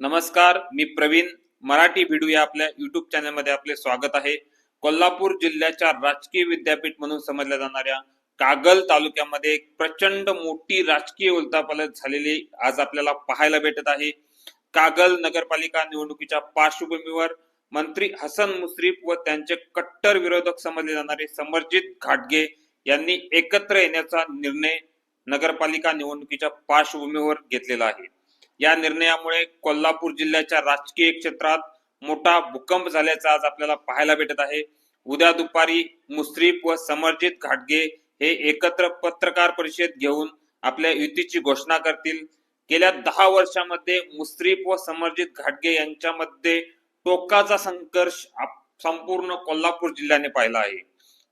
नमस्कार मी प्रवीण. मराठी भिडू या आपल्या युट्यूब चॅनलमध्ये आपले स्वागत आहे. कोल्हापूर जिल्ह्याच्या राजकीय विद्यापीठ म्हणून समजल्या जाणाऱ्या कागल तालुक्यामध्ये एक प्रचंड मोठी राजकीय उलथापालट झालेली आज आपल्याला पाहायला भेटत आहे. कागल नगरपालिका निवडणुकीच्या पार्श्वभूमीवर मंत्री हसन मुश्रीफ व त्यांचे कट्टर विरोधक समजले जाणारे समरजित घाटगे यांनी एकत्र येण्याचा निर्णय नगरपालिका निवडणुकीच्या पार्श्वभूमीवर घेतलेला आहे. या निर्णयामुळे कोल्हापूर जिल्ह्याच्या राजकीय क्षेत्रात मोठा भूकंप झाल्याचा आज आपल्याला पाहायला भेटत आहे. उद्या दुपारी मुश्रीफ व समरजित घाटगे हे एकत्र पत्रकार परिषद घेऊन आपल्या युतीची घोषणा करतील. गेल्या दहा वर्षामध्ये मुश्रीफ व समरजित घाटगे यांच्यामध्ये टोकाचा संघर्ष संपूर्ण कोल्हापूर जिल्ह्याने पाहिला आहे.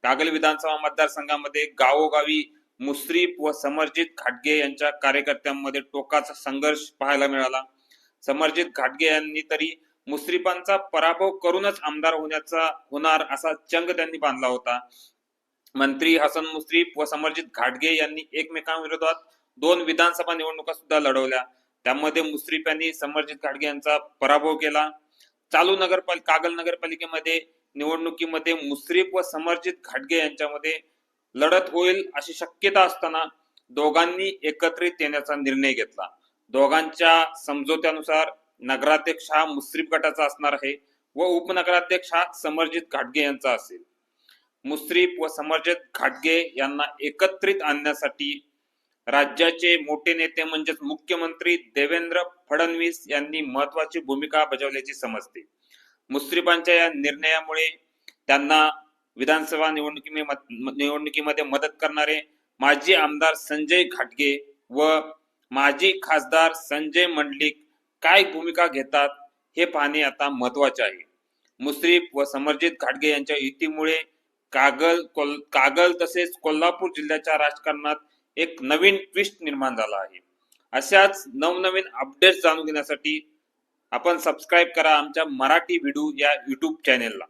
कागल विधानसभा मतदारसंघामध्ये गावोगावी मुश्रीफ व समरजित घाटगे यांच्या कार्यकर्त्यांमध्ये टोकाचा संघर्ष पाहायला मिळाला. समरजित घाटगे यांनी तरी मुश्रीफांचा पराभव करूनच आमदार होण्याचा होणार असा चंग त्यांनी बांधला होता. मंत्री हसन मुश्रीफ व समरजित घाटगे यांनी एकमेकांविरोधात दोन विधानसभा निवडणुका सुद्धा लढवल्या. त्यामध्ये मुश्रीफ यांनी समरजित घाटगे यांचा पराभव केला. चालू नगरपाल कागल नगरपालिकेमध्ये निवडणुकीमध्ये मुश्रीफ व समरजित घाटगे यांच्यामध्ये लढत होईल अशी शक्यता असताना दोघांनी एकत्रित येण्याचा निर्णय घेतला. दोघांच्या समझोत्यानुसार नगराध्यक्ष हा मुश्रीफ गटाचा असणार आहे व उपनगराध्यक्ष हा समरजित घाटगे यांचा असेल. मुश्रीफ व समरजित घाटगे यांना एकत्रित आणण्यासाठी राज्याचे मोठे नेते म्हणजेच मुख्यमंत्री देवेंद्र फडणवीस यांनी महत्वाची भूमिका बजावल्याची समजते. मुश्रीफांच्या या निर्णयामुळे त्यांना विधानसभा निवडणुकीमध्ये निवडणुकीमध्ये मदत करणारे माजी आमदार संजय घाटगे व माजी खासदार संजय मंडलिक काय भूमिका घेतात हे पाहणे आता महत्त्वाचे आहे. मुश्रीफ व समरजित घाटगे यांच्या युतीमुळे कागल कोल कागल तसेच कोल्हापूर जिल्ह्याच्या राजकारणात एक नवीन ट्विस्ट निर्माण झाला आहे. अशाच नवनवीन अपडेट्स जाणून घेण्यासाठी आपण सबस्क्राईब करा आमच्या मराठी व्हिडिओ या युट्यूब चॅनेलला